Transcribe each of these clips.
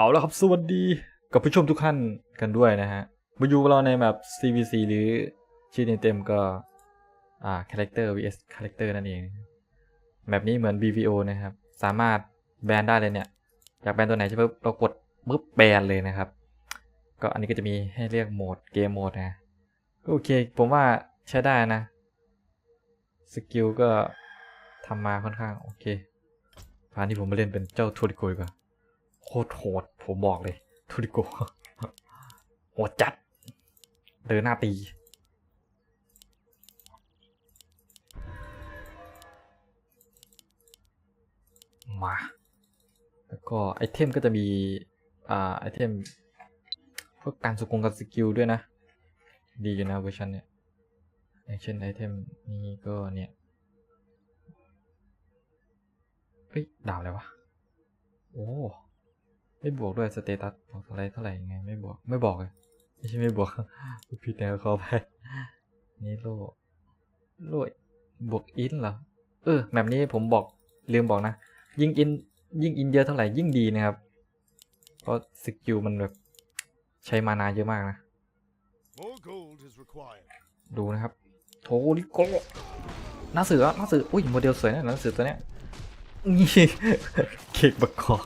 เอาแล้วครับสวัสดีกับผู้ชมทุกท่านกันด้วยนะฮะมาอยู่เราในแบบ CVC หรือชื่อเต็มก็ อ่า Character vs Character นั่นเอง แบบนี้เหมือน BVO นะครับ สามารถแบนได้เลยเนี่ย อยากแบนตัวไหนใช่ไหมเรากดปุ๊บแบนเลยนะครับ ก็อันนี้ก็จะมีให้เรียกโหมดเกมโหมดนะก็โอเค ผมว่าใช้ได้นะ สกิลก็ทำมาค่อนข้างโอเคพาที่ผมมาเล่นเป็นเจ้าทูริโกยก่อน โคตรโหดผมบอกเลยทูริโกโหดจัด เดินหน้าตี มา แล้วก็ไอเทมก็จะมี อ่า ไอเทมพวกการสุกงกับสกิลด้วยนะ ดีอยู่นะเวอร์ชันเนี่ย อย่างเช่นไอเทมนี้ก็เนี่ยเฮ้ยดาวอะไรวะ โอ้ ไม่บวกด้วยสเตตัสบอกอะไรเท่าไหร่ยังไงไม่บวกไม่บอกเลยไม่ใช่ไม่บวกผิดแนวขอไปนี่โลโลบวกอินเหรอเออแบบนี้ผมบอกลืมบอกนะ ยิ่งอินยิ่งอินเยอะเท่าไหร่ยิ่งดีนะครับ เพราะสกิลมันแบบใช้มานาเยอะมากนะ More gold is required. ดูนะครับโทริโกะหน้าเสือหน้าเสืออุ้ยโมเดลสวยนะหน้าเสือตัวเนี้ยนี่เค้กบักกอก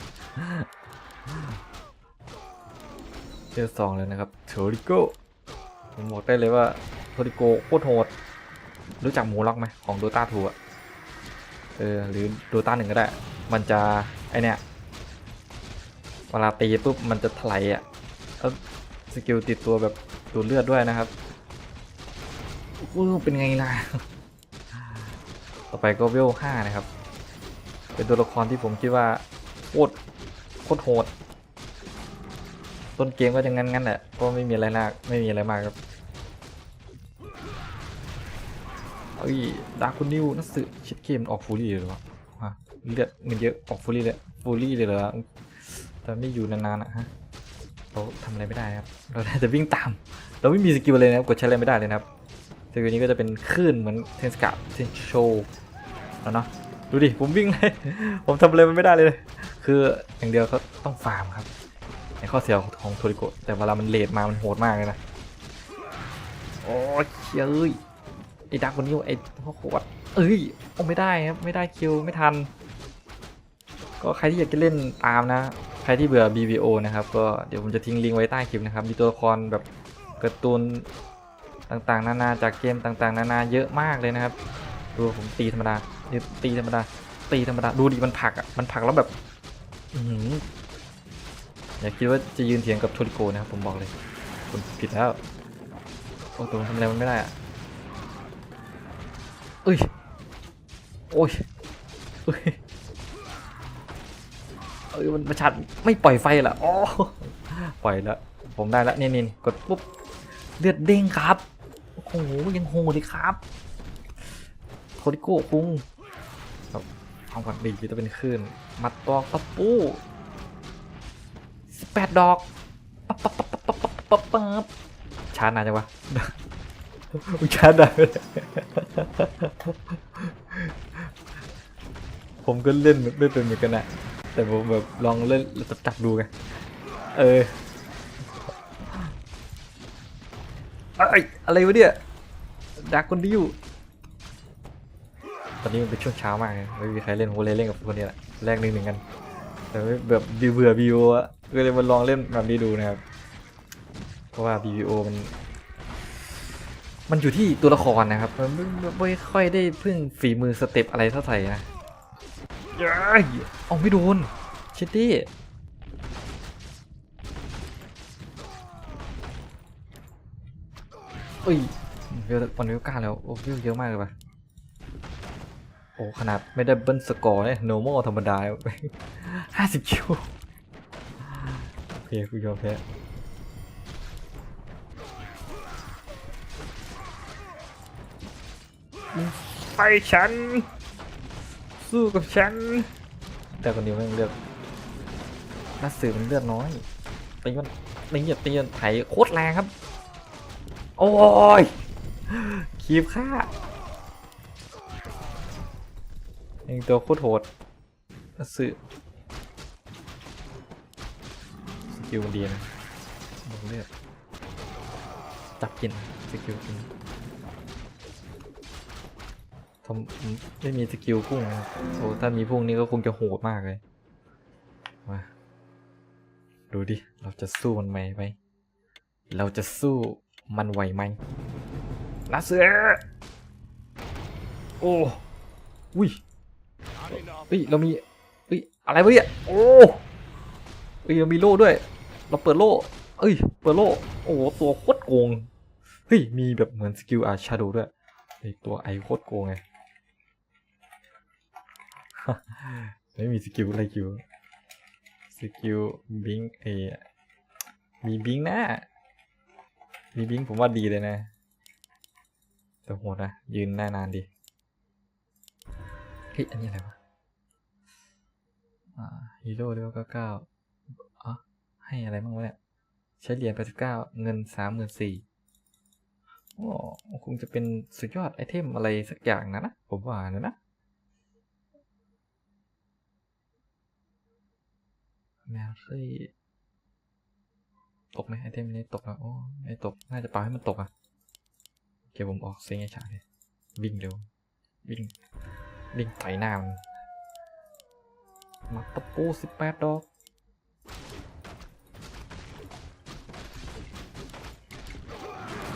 เจอสองเลยนะครับโทริโกผมบอกได้เลยว่าโทริโกโคตรโหด รู้จักหมูล็อกไหมของโดตาทูอะเออหรือโดตาหนึ่งก็ได้ มันจะ ไอเนี้ยเวลาตีปุ๊บมันจะถลายอะแล้วสกิลติดตัวแบบดูดเลือดด้วยนะครับอู้เป็นไงล่ะ ต่อไปก็เวลห้านะครับ เป็นตัวละครที่ผมคิดว่าโคตร โคตรโหด ต้นเกมก็จะงั้นงั้นๆแหละเพราะไม่มีอะไรมากไม่มีอะไรมากครับเอ้ยดาร์คุณนิวนักสืบชิดเกมออกฟูรี่เลยเหรอฮะเลือดเงินเยอะออกฟูรี่เลยฟูรี่เลยเหรอแต่ไม่อยู่นานๆอะฮะเราทำอะไรไม่ได้ครับ เราได้แต่วิ่งตาม เราไม่มีสกิลเลยนะครับ กดใช้อะไรไม่ได้เลยนะครับสกิลนี้ก็จะเป็นคลื่นเหมือนเทนสกาเทนโชแล้วเนาะ ดูดิ ผมวิ่งเลย ผมทำอะไรมันไม่ได้เลย คืออย่างเดียวเขาต้องฟาร์มครับในข้อเสียของโทริโกะแต่เวลามันเลดมามันโหดมากเลยนะโอ้ยเอ้ยไอ้ดักคนนี้ไอ้พ่อขวดเอ้ยโอ้ไม่ได้ครับไม่ได้คิวไม่ทัน ก็ใครที่อยากจะเล่นตามนะ ใครที่เบื่อ BVO นะครับก็เดี๋ยวผมจะทิ้งลิงก์ไว้ใต้คลิปนะครับมีตัวละครแบบการ์ตูนต่างๆ นานาจากเกมต่างๆ นานาเยอะมากเลยนะครับดูผมตีธรรมดาตีธรรมดาตีธรรมดาดูดิมันผลักอะมันผลักแล้วแบบ อย่าคิดว่าจะยืนเถียงกับโทริโกนะครับผมบอกเลยคุณผิดแล้ว โอ้ตัวมันทำอะไรมันไม่ได้อะเอ้ย โอ้ยเอ้ยเอ้ยมันประชัดไม่ปล่อยไฟเหรออ๋อปล่อยแล้วผมได้แล้วนี่นี่กดปุ๊บเลือดเด้งครับ โอ้โหยังโหดเลยครับโคดิโก้คุง เอาก่อนดีจะเป็นคลื่นมัดตอกตะปูสิบแปดดอกปั๊บปั๊บปั๊บปั๊บปั๊บปั๊บปั๊บชาร์จนานจังวะชาร์จนานผมก็เล่นไม่เป็นเหมือนกันนะแต่ผมแบบลองเล่นจับจับดูไงเออเอ้ยอะไรวะเนี่ยดักคนดิว ตอนนี้มันเป็นช่วงเช้ามากเลยไม่มีใครเล่นผมเลยเล่นกับคนนี้แหละแรกหนึ่งหนึ่งกันแต่แบบบิวเบื่อบิวอะก็เลยมาลองเล่นแบบนี้ดูนะครับเพราะว่า BBO มัน มันอยู่ที่ตัวละครนะครับมันไม่ค่อยได้พึ่งฝีมือสเต็ปอะไรเท่าไหร่นะเย้ยเอาไม่โดนชิตตี้เอ้ยเวลวันเวลก้าแล้วโอ้เวลเยอะมากเลยปะ โอ้ขนาดไม่ได้เบิ้ลสกอร์เนี่ย normal ธรรมดาห้าสิบคิวโอเคกูยอมแพ้ไปฉัน สู้กับฉัน แต่คนเดียวแม่เลือดนัดสื่อมันเลือดน้อยตีมันตีมันตีมันไถโคตรแรงครับ โอ้ยคีบค่า ยังตัวโคตรโหดนัดสื่อกิลมันดีนะบวกเลือดจับกินสกิลกินทำไม่มีสกิลพุ่งนะโอ้ถ้ามีพุ่งนี่ก็คงจะโหดมากเลย มาดูดิ เราจะสู้มันไหมไหมเราจะสู้มันไหวไหมนาเสือโอ้อุ้ย เฮ้ยเรามีเฮ้ยอะไรวะเนี่ยโอ้เฮ้ยเรามีโล่ด้วย เราเปิดโล่เอ้ยเปิดโล่โอ้โหตัวโคตรโกงเฮ้ยมีแบบเหมือนสกิลอาชาโดด้วยไอตัวไอโคตรโกงไงไม่มีสกิลอะไรกิลสกิลบิงเอมีบิงนะมีบิงผมว่าดีเลยนะแต่โหดนะยืนหน้านานดีเฮ้ยอันนี้อะไรวะ ฮีโร่เลเวลเก้าเก้าอ๋อให้อะไรบ้างวะเนี่ย ใช้เหรียญแปดสิบเก้าเงินสามหมื่นสี่โอ้คงจะเป็นสุดยอดไอเทมอะไรสักอย่างนะนะ ผมว่านะนะแมวซี่ตกไหมไอเทมนี้ตกแล้วโอ้ไม่ตก น่าจะปาให้มันตกอะโอเคผมออกเซ็งไอ้ฉากเลยวิ่งเร็ว วิ่ง วิ่งไถหน้ามัน มาตะปูสิบแปดดอก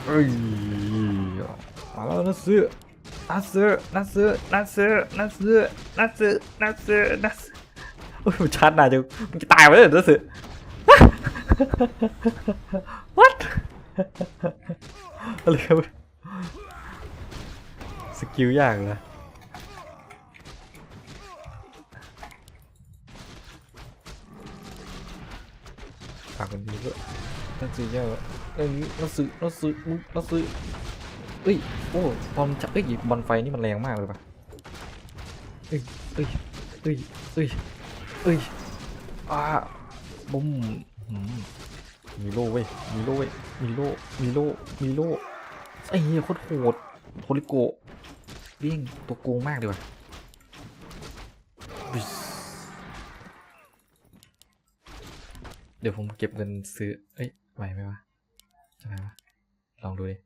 เอ้ย มาแล้วนะเสือนัเสือนัเสือนัเสือนัเสือนัเสือนัเสือนัเสือโอ้ยมันชัดหนาจังมันจะตายไปเลยนัเสือ what อะไรครับสกิลยากเลย ฝากคนดีด้วย นักสือเยอะเอ้ยนักสือนักสืออุ๊ยนักสือเอ้ยโอ้บอลจับเอ้ยบอลไฟนี่มันแรงมากเลยปะเอ้ยเอ้ยเอ้ยเอ้ยเอ้ยอ่าบุ้มมีโล่เว้ยมีโล่เว้ยมีโล่มีโล่มีโล่ไอ้เหี้ยโคตรโหดโทริโกะเลี้ยงตัวโกงมากเลยว่ะบิส เดี๋ยวผมเก็บเงินซื้อ เอ้ยไหวไหมวะจะไหววะลองดูดิ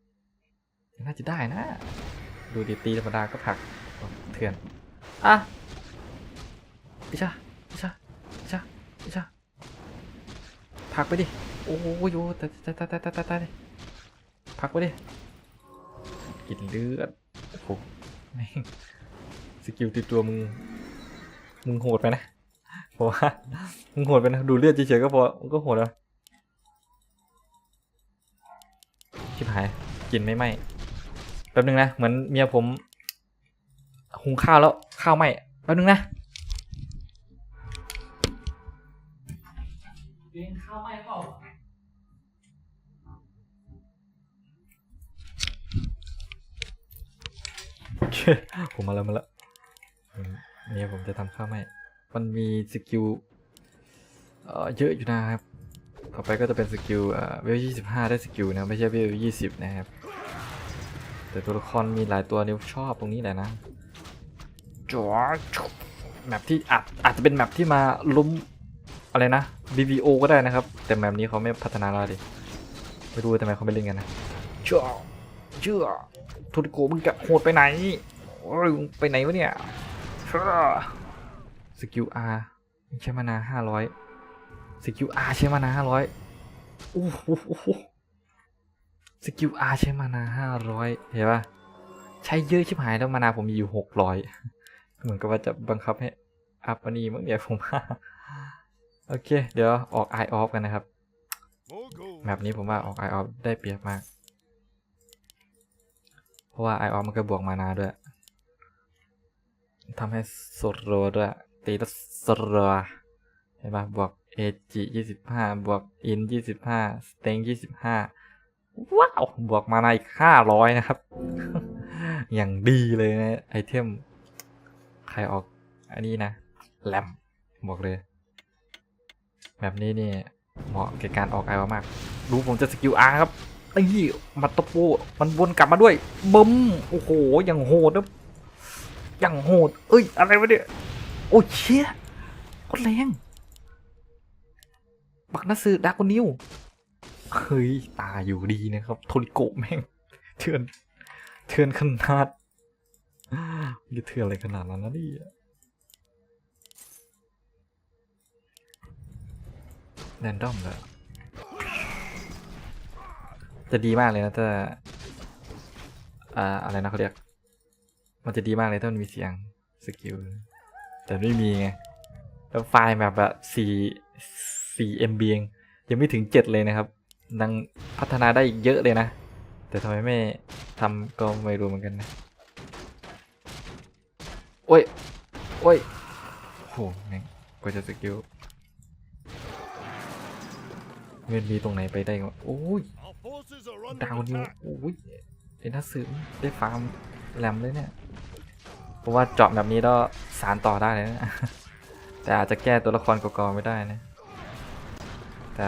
น่าจะได้นะ ดูดีตีธรรมดาก็ผักเถื่อน อะอิชาอิชาอิชาอิชาผักไปดิ โอ้โหโอ้ตายตายตายตายตายตายตายผักไปดิ กินเลือด โอ้โหสกิลติดตัวมึง มึงโหดไปนะ เพราะว่ามึงโหดไปนะ ดูเลือดเฉยๆก็พอมันก็โหดแล้วชิบหายกินไม่ไหมแป๊บนึงนะ เหมือนเมียผมหุงข้าวแล้วข้าวไหมแป๊บนึงนะเลี้ยงข้าวไหมเปล่าโอเคผมมาแล้วมาแล้วอืมเมียผมจะทำข้าวไหม มันมีสกิลเอ่อเยอะอยู่นะครับ ต่อไปก็จะเป็นสกิลเอ่อเวลยี่สิบห้าได้สกิลนะ ไม่ใช่เวลยี่สิบนะครับ แต่ตัวละครมีหลายตัวนิ้วชอบตรงนี้แหละนะจอแมปที่อาจอาจจะเป็นแมปที่มาลุ้มอะไรนะ BBO ก็ได้นะครับ แต่แมปนี้เขาไม่พัฒนาแล้วดิไม่รู้ว่าทำไมเขาไม่เล่นกันนะเชื่อเชื่อทูติโกมึงจะโหดไปไหนโอ้ยมึงไปไหนวะเนี่ยเชื่อ สกิล R ใช้มานาห้าร้อยสกิล R ใช้มานาห้าร้อยโอ้โหสกิล R ใช้มานาห้าร้อยเห็นปะใช้เยอะชิบหายแล้วมานาผมมีอยู่หกร้อยเหมือนกับว่าจะบังคับให้อัพอันนี้มั้งเดี๋ยวผมโอเค เดี๋ยวออก Eye Off กันนะครับแมปนี้ผมว่าออก Eye Off ได้เปรียบมาก เพราะว่า Eye Off มันก็บวกมานาด้วยทำให้สดรัวด้วย ตีแล้วสรัวเห็นปะบวก AG ยี่สิบห้าบวก In ยี่สิบห้าสเต็งยี่สิบห้าว้าว บวกมาในอีกห้าร้อยนะครับ อย่างดีเลยนะไอเทม ใครออกอันนี้นะแลมบอกเลย แบบนี้นี่เหมาะแก่การออกไอวามาก ดูผมจะสกิลอาร์ครับไอ้ยมัตโตโปมันวนกลับมาด้วยบึ้มโอ้โหอย่างโหดนะอย่างโหด เอ้ย อะไรวะเนี่ย โอ้เชี่ยโคตรแรงบักนัสือดากุนิวเฮ้ย ตาอยู่ดีนะครับ โทริโกแม่งเถื่อนเถื่อนขนาดจะเถื่อนอะไรขนาดนั้นนะนี่แรนดอมเลยจะดีมากเลยนะแต่อ่าอะไรนะเขาเรียก มันจะดีมากเลยถ้ามันมีเสียงสกิล แต่ไม่มีไง แล้วไฟล์แบบแบบสี่สี่ MB เองยังไม่ถึงเจ็ดเลยนะครับยังพัฒนาได้อีกเยอะเลยนะ แต่ทำไมไม่ทำก็ไม่รู้เหมือนกันนะ โอ้ย โอ้ยโหแม่งกว่าจะสกิลมันมีตรงไหนไปได้วะโอ้ย Our forces are under ดาวนิว attack. โอ้ยเอ็นทัสซึได้ฟาร์มแหลมเลยเนี่ย เพราะว่าเจาะแบบนี้ก็สารต่อได้เลยนะ แต่อาจจะแก้ตัวละครกกอไม่ได้นะ แต่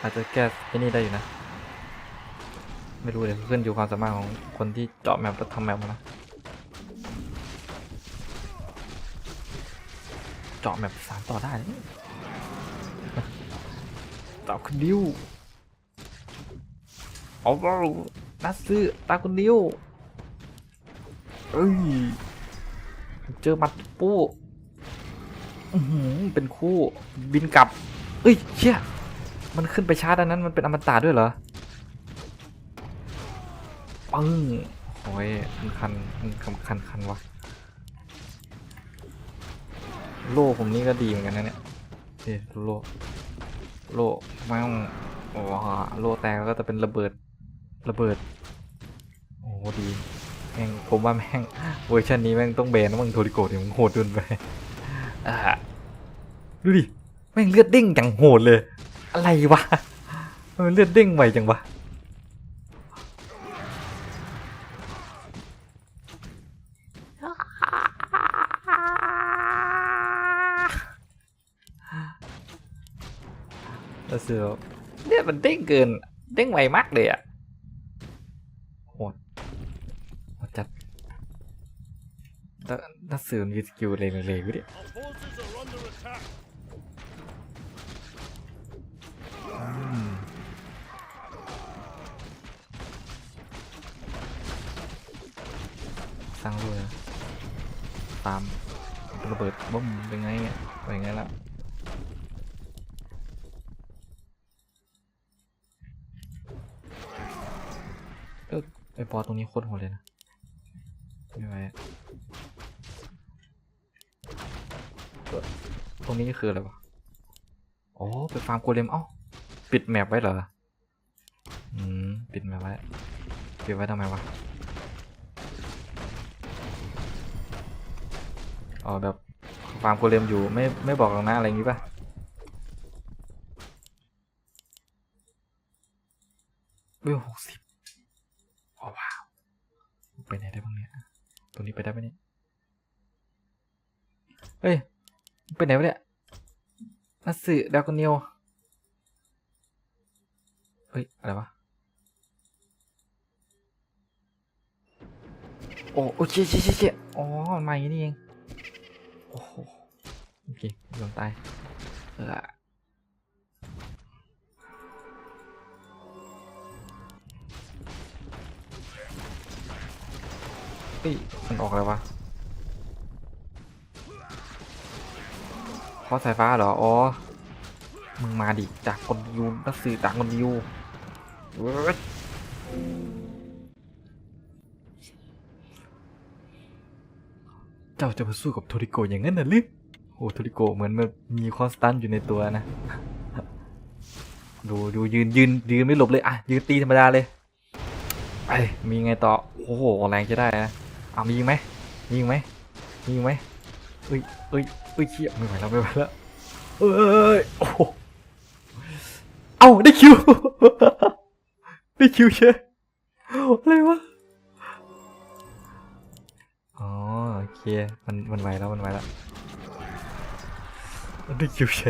อาจจะแก้ไอ้นี่ได้อยู่นะ ไม่รู้เลยขึ้นอยู่ความสามารถของคนที่เจาะแมปแล้วทำแมปมานะเจาะแมปสารต่อได้เลยเจาะคนเดิวเอาเปล่านัดซื้อตาคนเดียว เอ้ย เจอมัดปู้อื้อหือเป็นคู่บินกลับ เอ้ยเชี่ยมันขึ้นไปชาร์จอันนั้นมันเป็นอมตะด้วยเหรอปึ้งโอ้ยมันคันมันคันคันคันวะโล่ผมนี่ก็ดีเหมือนกันนะเนี่ยเอ๊ะโล่โล่แม่งว้าโล่แตกก็จะเป็นระเบิดระเบิด โอ้โหดี แม่งผมว่าแม่งเวอร์ชันนี้แม่งต้องแบนนะมึงโทริโกะเนี่ยมึงโหดเกินไปอ่าดูดิแม่งเลือดเด้งจังโหดเลย อะไรวะเออเลือดเด้งไวจังวะแล้วเสือเลือดมันเด้งเกิน เด้งไวมากเลยอะโหดโหดจัดแล้ว นักสืบมีสกิลเลยเลยๆกูดิ Our forces are under attack. สร้างด้วยตามระเบิดบ้มเป็นไงเนี่ยเป็นไงแล้วเออไอปอตรงนี้โคตรโหดเลยนะไม่ไหวอะเอ้อ ตรงนี้คืออะไรวะโอ้ไปฟาร์มโกเลมเอ้าปิดแมปไว้เหรอ อืม ปิดแมปไว้ ปิดไว้ทำไมวะอ๋อแบบฟาร์มโกเลมอยู่ไม่ไม่บอกหรอกนะอะไรอย่างงี้ป่ะเวลหกสิบอ๋อว้าว ไปไหนได้บ้างเนี่ย ตรงนี้ไปได้ไหมเนี่ย เฮ้ย ไปไหนวะเนี่ยนัสสึดากอนเนียวเฮ้ย อะไรวะ โอ้โอ้เชี่ยเชี่ยเชี่ยอ๋อมันมาอย่างนี้เอง โอ้โห โอเคยอมตาย เออเฮ้ยมันออกอะไรวะ เพราะสายฟ้าเหรอ อ๋อ มึงมาดิ จากคนยูนักสื่อจากคนยูเว้ยเจ้าจะมาสู้กับโทริโกอย่างนั้นน่ะหรือโอ้โทริโกเหมือนมันมีคอนสแตันต์อยู่ในตัวนะ ดูดูยืนยืนยืนไม่หลบเลยอะยืนตีธรรมดาเลยไปมีไงต่อ โอ้โห แรงจะได้นะเอามียิงไหมมียิงไหมมียิงไหม เอ้ยเอ้ยเอ้ยเชี่ยไม่ไหวแล้วไม่ไหวแล้วเอ้ยโอ้เอ้าได้คิวได้คิวเชอะไรวะอ๋อโอเคมันมันไหวแล้วมันไหวแล้วได้คิวเช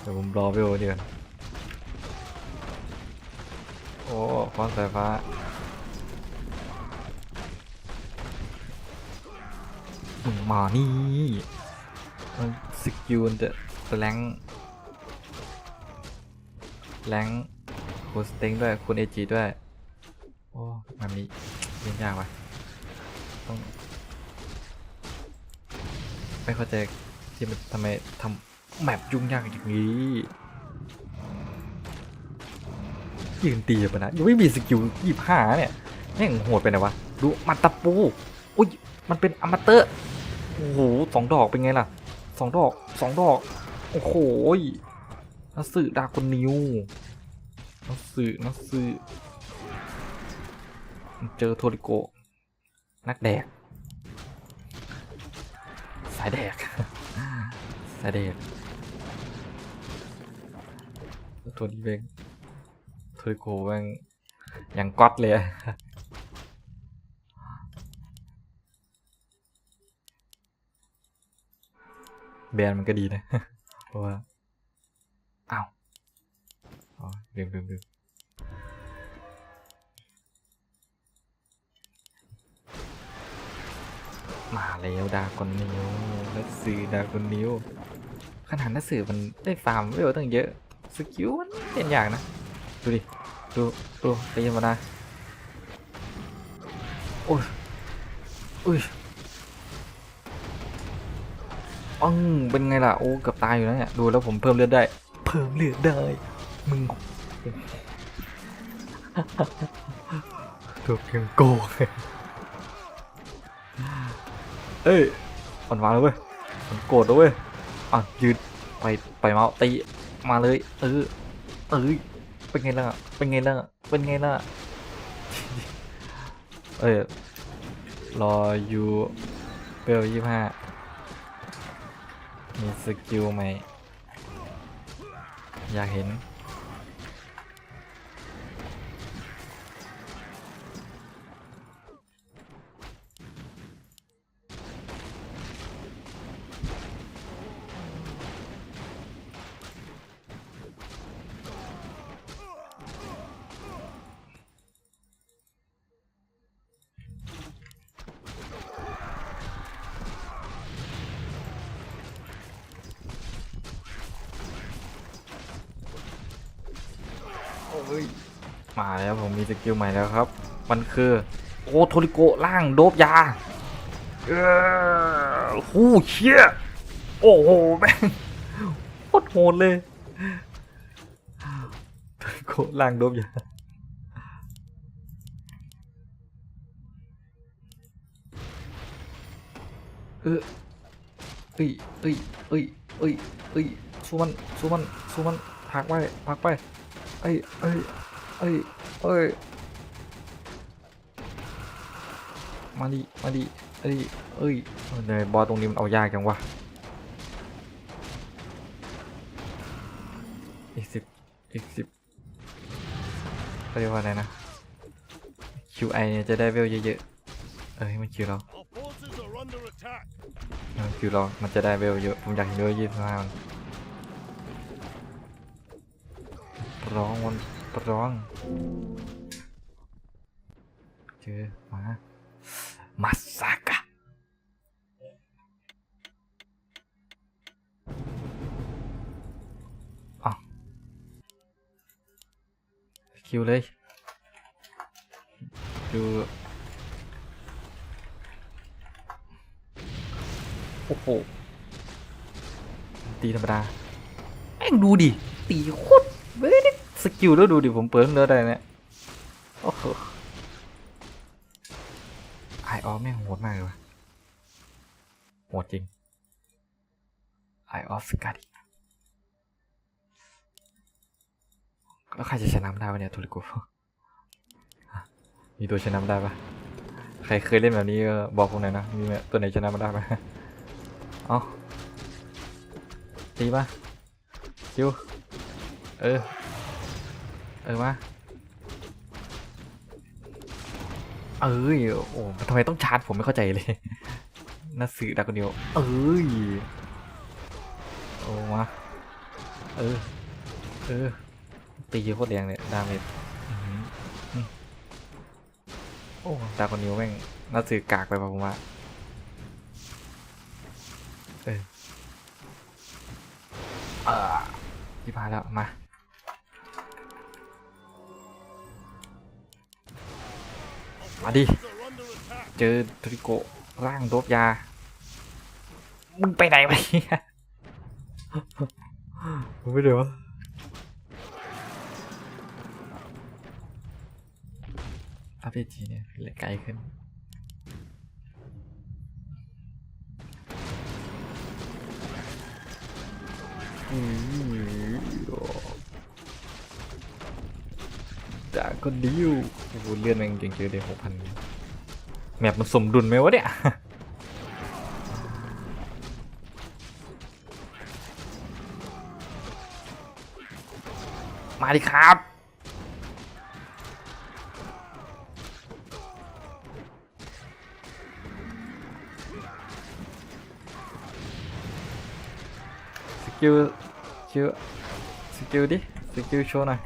เดี๋ยวผมรอไปโอเดียวกันโอ้ฟอนสายฟ้า มึงมานี่สกิลจะแรงแรงคุณสเต็งด้วยคุณเอจีด้วย โอ้มันมีเล่นยากว่ะต้อง ไม่เข้าใจที่มันทำไมทำแมปยุ่งยากอย่างนี้ยืนตีไปนะยังไม่มีสกิลยี่ห้าเนี่ยแม่งโหดไปไหนวะ ดูมันตะปู อุ้ย มันเป็นอมเตอร์ โอ้โหสองดอกเป็นไงล่ะสองดอกสองดอก โอ้โหนักสือดาคนนิวนักสือนักสือเจอโทริโก นักแดก สายแดก สายแดก ตัวนี้เบงโทริโกแม่งอย่างก๊อตเลย แบนมันก็ดีนะ เพราะว่าอ้าวอ๋อลืมลืมลืมมาแล้วดากอนนิวนักสือดากอนนิวขนาดนักสือมันได้ฟาร์มเวลตั้งเยอะ สกิลมันเป็นอย่างนะ ดูดิ ดูดูตีมานะโอ้ยอุ้ย ปังเป็นไงล่ะ โอ้เกือบตายอยู่แล้วเนี่ย ดูแล้วผมเพิ่มเลือดได้ เพิ่มเลือดได้ มึงถูกยังโกงเอ้ยมันมาแล้วเว้ยมันโกรธแล้วเว้ย อะยืนไปไปเมาส์ตีมาเลย เออ เอ้ยเป็นไงล่ะ เป็นไงล่ะ เป็นไงล่ะ เอ้ยรออยู่เปลยี่ห้า มีสกิลไหม อยากเห็น กิลใหม่แล้วครับ มันคือโอโทริโกล่างโดบยา เออหูเชี่ยโอ้โหแม่งโคตรโหดเลยโทริโกล่างโดบยาเออเอ้ยเอ้ยเอ้ยเอ้ยเอ้ยสู้มันสู้มันสู้มันพักไปพักไป เอ้ยเอ้ยเอ้ยเอ้ย มาดิมาดิเอ้ยเอ้ยเนยบอลตรงนี้มันเอายากจังวะอีกสิบอีกสิบเขาเรียกว่าอะไรนะ QI เนี่ยจะได้เวลเยอะๆ เอ้ยมันคิวเรา Our forces are under attack. เออคิวเรา มันจะได้เวลเยอะ ผมอยากเห็นเวลยี่สิบห้ามันร้องมันร้องเจอมา มาสากะอ้าวคิวเลยดูโอ้โห ตีธรรมดา แม่งดูดิ ตีโคตรไม่ได้สกิลแล้วดูดิ ผมเปิดเนื้อได้เนี่ยโอ้โห แม่งโหดมากเลยวะโหดจริงไอออฟสกัดแล้วใครจะชนะได้วะเนี่ยทูริกฮะมีตัวชนะได้ปะใครเคยเล่นแบบนี้บอกผมหน่อยนะ มีตัวไหนชนะมันได้ปะเอาตีปะคิว เออ เออมา เอ้ยโอ้ทำไมต้องชาร์จผมไม่เข้าใจเลยน่าสื่อดักคนเดียวเอ้ยโอ้มาเออเออตีโคตรแรงเลยดาเมจโอ้ดาคนเดียวแม่งน่าสื่อกากไปป่ะผมว่าเอออ่าที่พายแล้วมา มาดิ เจอทริโกร่างโดบยา มึงไปไหนไปมึงไม่เดี๋ยวอัพเดทีเนี่ยเลยไกลขึ้นอืม ด่าก็ดิวโอ้โหเลื่อนแม่งเก่งเจอเดหกพันแมปมันสมดุลไหมวะเนี่ยมาดิครับสกิลสกิลสกิลดิสกิลโชว์หน่อย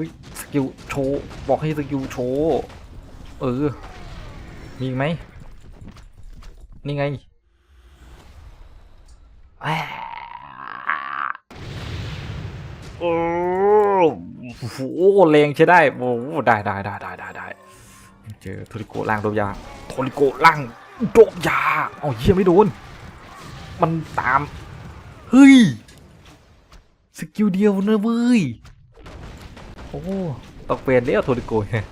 อุ้ยสกิลโชว์บอกให้สกิลโชว์เออ มีไหมนี่ไงโอ้โหแรงใช้ได้โอ้โหได้ได้ได้ได้ได้ได้เจอโทริโกล่างโดบยาโทริโกล่างโดบยาเอาเยี่ยไม่โดน มันตาม เฮ้ย สกิลเดียวนะเว้ย โอ้ต้องเปลี่ยนแล้วโทริโกะเนี่ย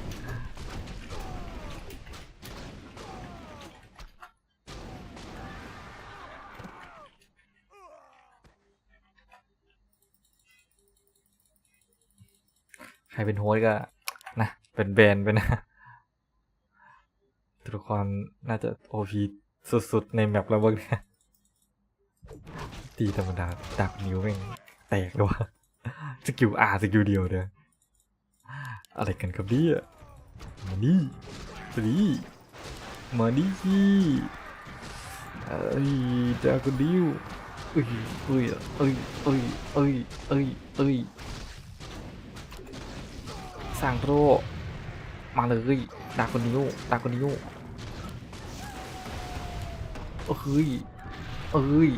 ใครเป็นโฮสก็นะเป็นแบรนไปนะตัวละครน่าจะโอพีสุดๆ ในแมปแล้วเบิกเนี่ยตีธรรมดาดักนิ้วแม่งแตกเลยวะสกิลอาสกิลเดียวเด้อ อะไรกันครับเนี่ยมานี่มานี่มานี่เอ้ยดากอนดิวเอ้ยเอ้ยเอ้ยเอ้ยเอ้ยเอ้ยเอ้ยสร้างโรมาเลยดากอนดิวดากอนดิวเอ้ยเอ้ย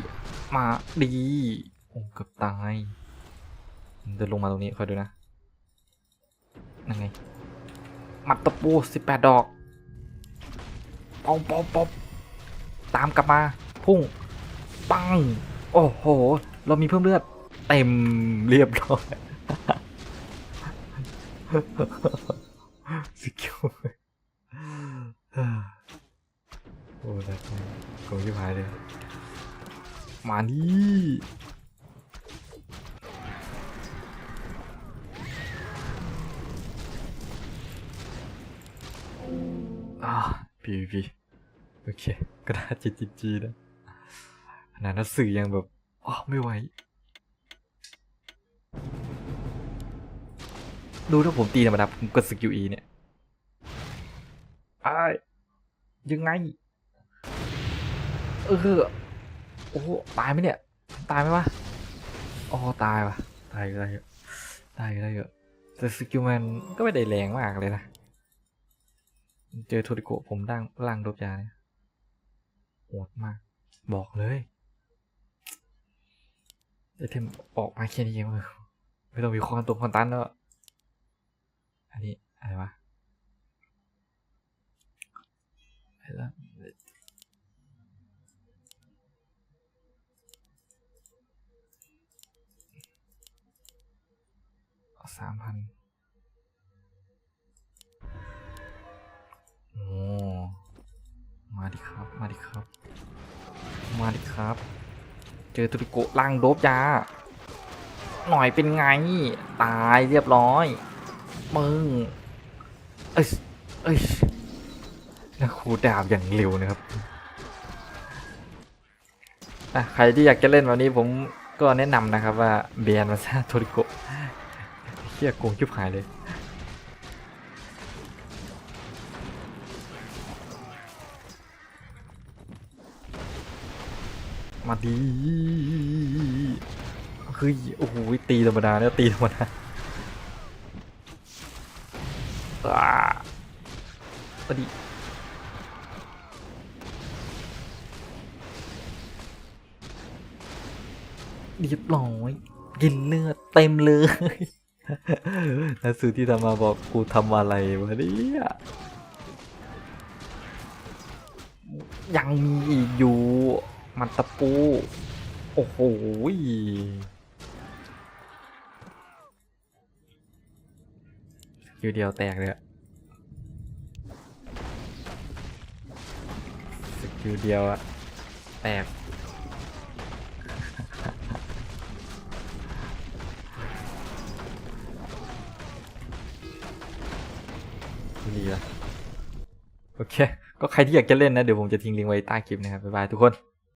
มาดีโอ้เกือบตาย เดินลงมาตรงนี้คอยดูนะ นั่นไงมัดตะปูสิบแปดดอกปองปองปองตามกลับมา พุ่ง ปัง โอ้โห เรามีเพิ่มเลือด เต็มเรียบร้อยสกิลโอ้แล้วโกงชิบหายเลย มานี่ อ่าพีพีโอเคก็ได้จีจีจีนะขนาดนักสื่อยังแบบอ๋อไม่ไหว ดูถ้าผมตีธรรมดาผมกดสกิลอีเนี่ยไอ้ยังไง เออ โอ้ตายไหมเนี่ย ตายไหมวะอ๋อตายวะตายก็ได้เยอะตายก็ได้เยอะแต่สกิลมันก็ไม่ได้แรงมากเลยนะ เจอโทริโกะผมด่างล่างโดบยาเนี่ยโหดมาก บอกเลยไอเทมออกมาแค่นี้เองไม่ต้องมีความตัวคอนตันแล้วอันนี้อะไรวะอะไรละสามพัน มาดิครับ มาดิครับ เจอตุริโกล่างโดบยา หน่อยเป็นไง ตายเรียบร้อย มึง เอ้ย เอ้ยนะครูดาบอย่างเร็วนะครับอะใครที่อยากจะเล่นวันนี้ผมก็แนะนำนะครับว่าเบียนมาซาโทริโกเฮียโกงชิบหายเลย มาดีเฮ้ยโอ้โหตีธรรมดาแล้วตีธรรมดาอ่ามาดีเรียบร้อยกินเนื้อเต็มเลยหนังสือที่ทำมาบอกกูทำอะไรวะเนี่ยยังมีอีกอยู่ มันตะปู โอ้โหยคิวเดียวแตกเลยอะสกิลเดียวอะแตก ดีละโอเค ก็ใครที่อยากจะเล่นนะ เดี๋ยวผมจะทิ้งลิงก์ไว้ใต้คลิปนะครับ บ๊ายบายทุกคน